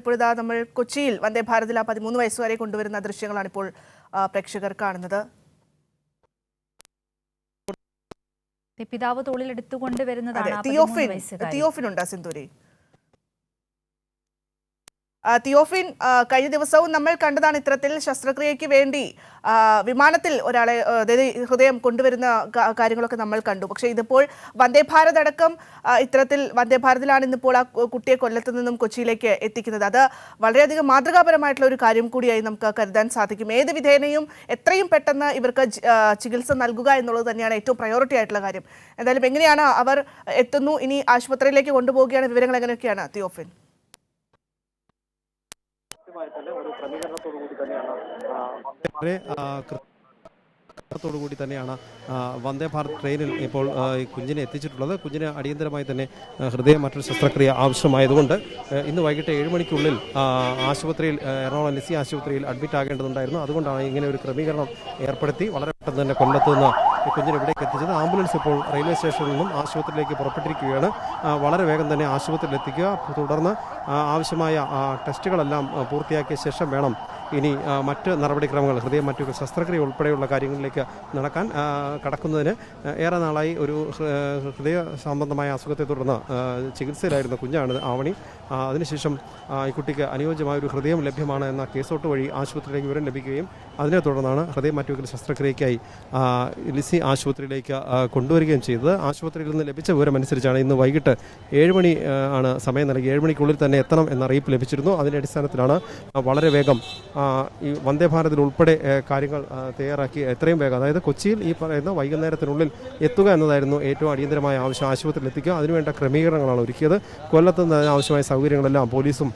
ഇപ്പോഴിതാ നമ്മൾ കൊച്ചിയിൽ വന്ദേ ഭാരതിൽ ആ പതിമൂന്ന് വയസ്സുവരെ കൊണ്ടുവരുന്ന ദൃശ്യങ്ങളാണ് ഇപ്പോൾ പ്രേക്ഷകർ കാണുന്നത് പിതാവ് തോളിൽ എടുത്തുകൊണ്ട് വരുന്നതാണ് തിയോഫിൻ വയസ്സുകാരി. തിയോഫിൻ ഉണ്ടോ സിന്ദൂരി ആ, തിയോഫിൻ കഴിഞ്ഞ ദിവസവും നമ്മൾ കണ്ടതാണ് ഇത്തരത്തിൽ ശസ്ത്രക്രിയയ്ക്ക് വേണ്ടി വിമാനത്തിൽ ഒരാളെ ഹൃദയം കൊണ്ടുവരുന്ന കാര്യങ്ങളൊക്കെ നമ്മൾ കണ്ടു. പക്ഷേ ഇതിപ്പോൾ വന്ദേ ഭാരത് അടക്കം ഇത്തരത്തിൽ വന്ദേ ഭാരതിലാണ് ഇന്നിപ്പോൾ ആ കുട്ടിയെ കൊല്ലത്തു നിന്നും കൊച്ചിയിലേക്ക് എത്തിക്കുന്നത്. അത് വളരെയധികം മാതൃകാപരമായിട്ടുള്ള ഒരു കാര്യം കൂടിയായി നമുക്ക് കരുതാൻ സാധിക്കും. ഏത് വിധേനയും എത്രയും പെട്ടെന്ന് ഇവർക്ക് ചികിത്സ നൽകുക എന്നുള്ളത് തന്നെയാണ് ഏറ്റവും പ്രയോറിറ്റി ആയിട്ടുള്ള കാര്യം. എന്തായാലും എങ്ങനെയാണ് അവർ എത്തുന്നു? ഇനി ആശുപത്രിയിലേക്ക് കൊണ്ടുപോവുകയാണ്. വിവരങ്ങൾ എങ്ങനെയൊക്കെയാണ് തിയോഫിൻ? വളരെ കൂടി തന്നെയാണ് വന്ദേ ഭാരത് ട്രെയിനിൽ ഇപ്പോൾ കുഞ്ഞിനെ എത്തിച്ചിട്ടുള്ളത്. കുഞ്ഞിന് അടിയന്തരമായി തന്നെ ഹൃദയം മറ്റൊരു ശസ്ത്രക്രിയ ആവശ്യമായതുകൊണ്ട് ഇന്ന് വൈകിട്ട് ഏഴ് മണിക്കുള്ളിൽ ആശുപത്രിയിൽ എറണാകുളം ലിസി ആശുപത്രിയിൽ അഡ്മിറ്റ് ആകേണ്ടതുണ്ടായിരുന്നു. അതുകൊണ്ടാണ് ഇങ്ങനെ ഒരു ക്രമീകരണം ഏർപ്പെടുത്തി വളരെ പെട്ടെന്ന് തന്നെ കൊല്ലത്ത് നിന്ന് ഈ കുഞ്ഞിനെ ഇവിടേക്ക് എത്തിച്ചത്. ആംബുലൻസ് ഇപ്പോൾ റെയിൽവേ സ്റ്റേഷനിൽ നിന്നും ആശുപത്രിയിലേക്ക് പുറപ്പെട്ടിരിക്കുകയാണ്. വളരെ വേഗം തന്നെ ആശുപത്രിയിൽ എത്തിക്കുക. തുടർന്ന് ആവശ്യമായ ടെസ്റ്റുകളെല്ലാം പൂർത്തിയാക്കിയ ശേഷം വേണം ഇനി മറ്റ് നടപടിക്രമങ്ങൾ ഹൃദയം മറ്റു ശസ്ത്രക്രിയ ഉൾപ്പെടെയുള്ള കാര്യങ്ങളിലേക്ക് നടക്കാൻ കടക്കുന്നതിന് ഏറെ നാളായി ഒരു ഹൃദയ സംബന്ധമായ അസുഖത്തെ തുടർന്ന് ചികിത്സയിലായിരുന്ന കുഞ്ഞാണ് ആവണി. അതിനുശേഷം ഈ കുട്ടിക്ക് അനുയോജ്യമായ ഒരു ഹൃദയം ലഭ്യമാണ് എന്ന കേസോട്ട് വഴി ആശുപത്രിയിലേക്ക് വിവരം ലഭിക്കുകയും അതിനെ തുടർന്നാണ് ഹൃദയം മറ്റുവെക്കൽ ശസ്ത്രക്രിയയ്ക്കായി ലിസി ആശുപത്രിയിലേക്ക് കൊണ്ടുവരികയും ചെയ്തത്. ആശുപത്രിയിൽ നിന്ന് ലഭിച്ച വിവരം അനുസരിച്ചാണ് ഇന്ന് വൈകിട്ട് ഏഴ് മണി ആണ് സമയം നൽകി ഏഴ് മണിക്കുള്ളിൽ തന്നെ എത്തണം എന്ന അറിയിപ്പ് ലഭിച്ചിരുന്നു. അതിന്റെ അടിസ്ഥാനത്തിലാണ് വളരെ വേഗം ഈ വന്ദേ ഭാരതിൽ ഉൾപ്പെടെ കാര്യങ്ങൾ തയ്യാറാക്കി എത്രയും വേഗം. അതായത് കൊച്ചിയിൽ ഈ പറയുന്ന വൈകുന്നേരത്തിനുള്ളിൽ എത്തുക എന്നതായിരുന്നു ഏറ്റവും അടിയന്തരമായ ആവശ്യം. ആശുപത്രിയിൽ എത്തിക്കുക. അതിനുവേണ്ട ക്രമീകരണങ്ങളാണ് ഒരുക്കിയത്. കൊല്ലത്ത് നിന്ന് ആവശ്യമായ സൗകര്യങ്ങളെല്ലാം പോലീസും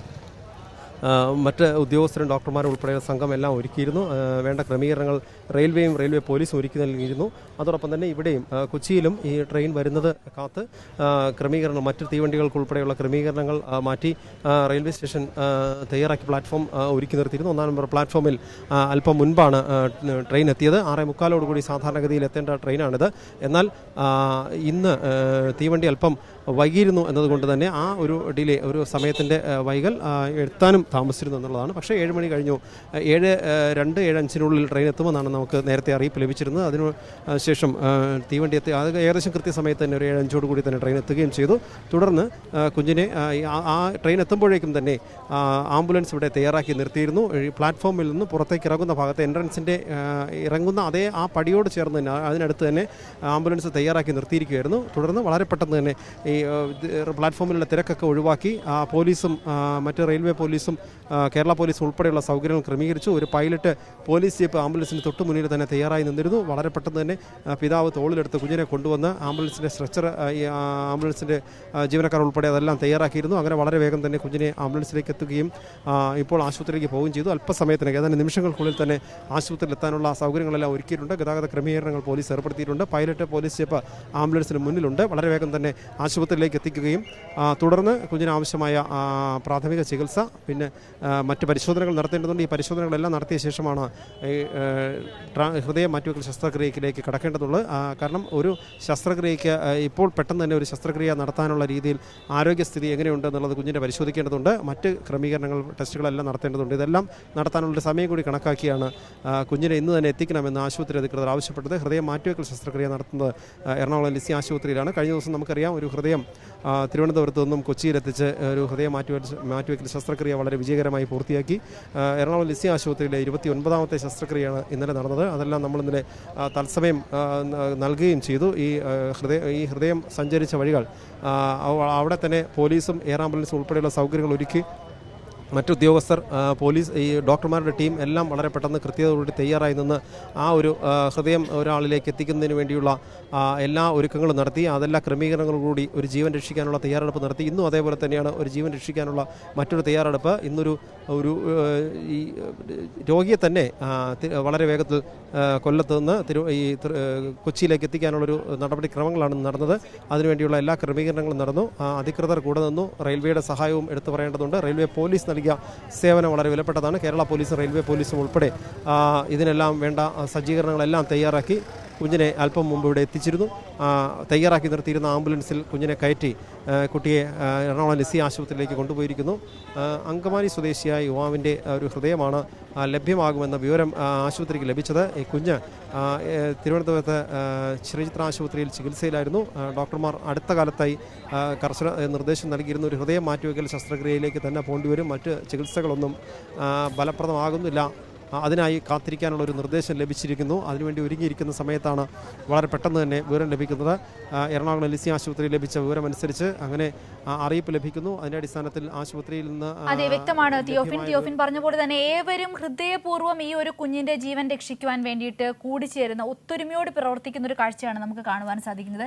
മറ്റ് ഉദ്യോഗസ്ഥരും ഡോക്ടർമാരും ഉൾപ്പെടെയുള്ള സംഘം എല്ലാം ഒരുക്കിയിരുന്നു. വേണ്ട ക്രമീകരണങ്ങൾ റെയിൽവേയും റെയിൽവേ പോലീസും ഒരുക്കി നൽകിയിരുന്നു. അതോടൊപ്പം തന്നെ ഇവിടെയും കൊച്ചിയിലും ഈ ട്രെയിൻ വരുന്നത് കാത്ത് ക്രമീകരണം മറ്റ് തീവണ്ടികൾക്ക് ഉൾപ്പെടെയുള്ള ക്രമീകരണങ്ങൾ മാറ്റി റെയിൽവേ സ്റ്റേഷൻ തയ്യാറാക്കി പ്ലാറ്റ്ഫോം ഒരുക്കി നിർത്തിയിരുന്നു. ഒന്നാം നമ്പർ പ്ലാറ്റ്ഫോമിൽ അല്പം മുൻപാണ് ട്രെയിൻ എത്തിയത്. ആറേ മുക്കാലോടുകൂടി സാധാരണഗതിയിൽ എത്തേണ്ട ട്രെയിനാണിത്. എന്നാൽ ഇന്ന് തീവണ്ടി അല്പം വൈകിയിരുന്നു എന്നതുകൊണ്ട് തന്നെ ആ ഒരു ഡിലേ ഒരു സമയത്തിന്റെ വൈകൽ എത്താനും താമസിച്ചിരുന്നു എന്നുള്ളതാണ്. പക്ഷേ ഏഴ് മണി കഴിഞ്ഞു. ഏഴ് രണ്ട് ഏഴ് അഞ്ചിനുള്ളിൽ ട്രെയിൻ എത്തുമെന്നാണ് നമുക്ക് നേരത്തെ അറിയിപ്പ് ലഭിച്ചിരുന്നത്. അതിനു ശേഷം തീവണ്ടി എത്തി. അത് ഏകദേശം കൃത്യസമയത്ത് തന്നെ ഒരു ഏഴ് അഞ്ചോട് കൂടി തന്നെ ട്രെയിൻ എത്തുകയും ചെയ്തു. തുടർന്ന് കുഞ്ഞിനെ ആ, ട്രെയിൻ എത്തുമ്പോഴേക്കും തന്നെ ആംബുലൻസ് ഇവിടെ തയ്യാറാക്കി നിർത്തിയിരുന്നു. പ്ലാറ്റ്ഫോമിൽ നിന്ന് പുറത്തേക്ക് ഇറങ്ങുന്ന ഭാഗത്ത് എൻട്രൻസിന്റെ ഇറങ്ങുന്ന അതേ ആ പടിയോട് ചേർന്ന് തന്നെ അതിനടുത്ത് തന്നെ ആംബുലൻസ് തയ്യാറാക്കി നിർത്തിയിരിക്കുകയായിരുന്നു. തുടർന്ന് വളരെ പെട്ടെന്ന് തന്നെ ഈ പ്ലാറ്റ്ഫോമിലുള്ള തിരക്കൊക്കെ ഒഴിവാക്കി ആ, പോലീസും മറ്റ് റെയിൽവേ പോലീസും ആ, കേരള പോലീസ് ഉൾപ്പെടെയുള്ള സൗകര്യങ്ങൾ ക്രമീകരിച്ചു. ഒരു പൈലറ്റ് പോലീസ് ജീപ്പ് ആംബുലൻസിന് തൊട്ട് മുന്നിൽ തന്നെ തയ്യാറായി നിന്നിരുന്നു. വളരെ പെട്ടെന്ന് തന്നെ പിതാവ് തോളിലെടുത്ത് കുഞ്ഞിനെ കൊണ്ടുവന്ന് ആംബുലൻസിന്റെ സ്ട്രെച്ചർ ഈ ആംബുലൻസിന്റെ ജീവനക്കാർ ഉൾപ്പെടെ അതെല്ലാം തയ്യാറാക്കിയിരുന്നു. അങ്ങനെ വളരെ വേഗം തന്നെ കുഞ്ഞിനെ ആംബുലൻസിലേക്ക് എത്തുകയും ഇപ്പോൾ ആശുപത്രിയിലേക്ക് പോവുകയും ചെയ്തു. അല്പസമയത്തിന് ഏതാനും നിമിഷങ്ങൾക്കുള്ളിൽ തന്നെ ആശുപത്രിയിൽ എത്താനുള്ള സൗകര്യങ്ങളെല്ലാം ഒരുക്കിയിട്ടുണ്ട്. ഗതാഗത ക്രമീകരണങ്ങൾ പോലീസ് ഏർപ്പെടുത്തിയിട്ടുണ്ട്. പൈലറ്റ് പോലീസ് ജീപ്പ് ആംബുലൻസിന് മുന്നിലുണ്ട്. വളരെ വേഗം തന്നെ ആശുപത്രിയിലേക്ക് എത്തിക്കുകയും തുടർന്ന് കുഞ്ഞിന് ആവശ്യമായ പ്രാഥമിക ചികിത്സ പിന്നെ മറ്റ് പരിശോധനകൾ നടത്തേണ്ടതുണ്ട്. ഈ പരിശോധനകളെല്ലാം നടത്തിയ ശേഷമാണ് ഈ ഹൃദയ മാറ്റിവെക്കൽ ശസ്ത്രക്രിയയിലേക്ക് കടക്കേണ്ടതുള്ളത്. കാരണം ഒരു ശസ്ത്രക്രിയയ്ക്ക് ഇപ്പോൾ പെട്ടെന്ന് തന്നെ ഒരു ശസ്ത്രക്രിയ നടത്താനുള്ള രീതിയിൽ ആരോഗ്യസ്ഥിതി എങ്ങനെയുണ്ട് എന്നുള്ളത് കുഞ്ഞിനെ പരിശോധിക്കേണ്ടതുണ്ട്. മറ്റ് ക്രമീകരണങ്ങൾ ടെസ്റ്റുകളെല്ലാം നടത്തേണ്ടതുണ്ട്. ഇതെല്ലാം നടത്താനുള്ള സമയം കൂടി കണക്കാക്കിയാണ് കുഞ്ഞിനെ ഇന്ന് തന്നെ എത്തിക്കണമെന്ന് ആശുപത്രി അധികൃതർ ആവശ്യപ്പെട്ടത്. ഹൃദയം മാറ്റിവെക്കൽ ശസ്ത്രക്രിയ നടത്തുന്നത് എറണാകുളം ലിസി ആശുപത്രിയിലാണ്. കഴിഞ്ഞ ദിവസം നമുക്കറിയാം ഒരു ഹൃദയം തിരുവനന്തപുരത്ത് നിന്നും കൊച്ചിയിലെത്തിച്ച് ഒരു ഹൃദയ മാറ്റിവെക്കൽ മാറ്റിവെക്കൽ ശസ്ത്രക്രിയ വളരെ വിജയകരമായി പൂർത്തിയാക്കി. എറണാകുളം ലിസി ആശുപത്രിയിലെ ഇരുപത്തി ഒൻപതാമത്തെ ശസ്ത്രക്രിയയാണ് ഇന്നലെ നടന്നത്. അതെല്ലാം നമ്മൾ ഇന്നലെ തത്സമയം നൽകുകയും ചെയ്തു. ഈ ഹൃദയ ഈ ഹൃദയം സഞ്ചരിച്ച വഴികൾ അവിടെ തന്നെ പോലീസും എയർ ആംബുലൻസും ഉൾപ്പെടെയുള്ള സൗകര്യങ്ങൾ ഒരുക്കി മറ്റു ഉദ്യോഗസ്ഥർ പോലീസ് ഈ ഡോക്ടർമാരുടെ ടീം എല്ലാം വളരെ പെട്ടെന്ന് കൃത്യതയോടുകൂടി തയ്യാറായി നിന്ന് ആ ഒരു ഹൃദയം ഒരാളിലേക്ക് എത്തിക്കുന്നതിന് വേണ്ടിയുള്ള എല്ലാ ഒരുക്കങ്ങളും നടത്തി. അതെല്ലാ ക്രമീകരണങ്ങളും കൂടി ഒരു ജീവൻ രക്ഷിക്കാനുള്ള തയ്യാറെടുപ്പ് നടത്തി. ഇന്നും അതേപോലെ തന്നെയാണ് ഒരു ജീവൻ രക്ഷിക്കാനുള്ള മറ്റൊരു തയ്യാറെടുപ്പ്. ഇന്നൊരു ഒരു ഈ രോഗിയെ തന്നെ വളരെ വേഗത്തിൽ കൊല്ലത്ത് നിന്ന് തിരു ഈ കൊച്ചിയിലേക്ക് എത്തിക്കാനുള്ളൊരു നടപടിക്രമങ്ങളാണ് നടന്നത്. അതിനുവേണ്ടിയുള്ള എല്ലാ ക്രമീകരണങ്ങളും നടന്നു. അധികൃതർ കൂടെ നിന്നു. റെയിൽവേയുടെ സഹായവും എടുത്തു പറയേണ്ടതുണ്ട്. റെയിൽവേ പോലീസ് നൽകിയ സേവനം വളരെ വിലപ്പെട്ടതാണ്. കേരള പോലീസും റെയിൽവേ പോലീസും ഉൾപ്പെടെ ഇതിനെല്ലാം വേണ്ട സജ്ജീകരണങ്ങളെല്ലാം തയ്യാറാക്കി കുഞ്ഞിനെ അല്പം മുമ്പ് ഇവിടെ എത്തിച്ചിരുന്നു. തയ്യാറാക്കി നിർത്തിയിരുന്ന ആംബുലൻസിൽ കുഞ്ഞിനെ കയറ്റി കുട്ടിയെ എറണാകുളം ലിസി ആശുപത്രിയിലേക്ക് കൊണ്ടുപോയിരിക്കുന്നു. അങ്കമാലി സ്വദേശിയായ യുവാവിന്റെ ഒരു ഹൃദയമാണ് ലഭ്യമാകുമെന്ന വിവരം ആശുപത്രിക്ക് ലഭിച്ചത്. ഈ കുഞ്ഞ് തിരുവനന്തപുരത്ത് ശ്രീചിത്ര ആശുപത്രിയിൽ ചികിത്സയിലായിരുന്നു. ഡോക്ടർമാർ അടുത്ത കാലത്തായി കർശന നിർദ്ദേശം നൽകിയിരുന്ന ഒരു ഹൃദയം മാറ്റിവെക്കൽ ശസ്ത്രക്രിയയിലേക്ക് തന്നെ പോകേണ്ടി വരും. മറ്റ് ചികിത്സകളൊന്നും ഫലപ്രദമാകുന്നില്ല. അതിനായി കാത്തിരിക്കാനുള്ള ഒരു നിർദ്ദേശം ലഭിച്ചിരിക്കുന്നു. അതിനുവേണ്ടി ഒരുങ്ങിയിരിക്കുന്ന സമയത്താണ് വളരെ പെട്ടെന്ന് തന്നെ വിവരം ലഭിക്കുന്നത്. എറണാകുളം ലിസി ആശുപത്രിയിൽ ലഭിച്ച വിവരമനുസരിച്ച് അങ്ങനെ അറിയിപ്പ് ലഭിക്കുന്നു. അതിന്റെ അടിസ്ഥാനത്തിൽ ആശുപത്രിയിൽ നിന്ന് അതെ വ്യക്തമാണ്. തിയോഫിൻ തിയോഫിൻ പറഞ്ഞ പോലെ തന്നെ ഏവരും ഹൃദയപൂർവം ഈ ഒരു കുഞ്ഞിന്റെ ജീവൻ രക്ഷിക്കുവാൻ വേണ്ടിയിട്ട് കൂടിച്ചേരുന്ന ഒത്തൊരുമയോട് പ്രവർത്തിക്കുന്ന ഒരു കാഴ്ചയാണ് നമുക്ക് കാണുവാൻ സാധിക്കുന്നത്.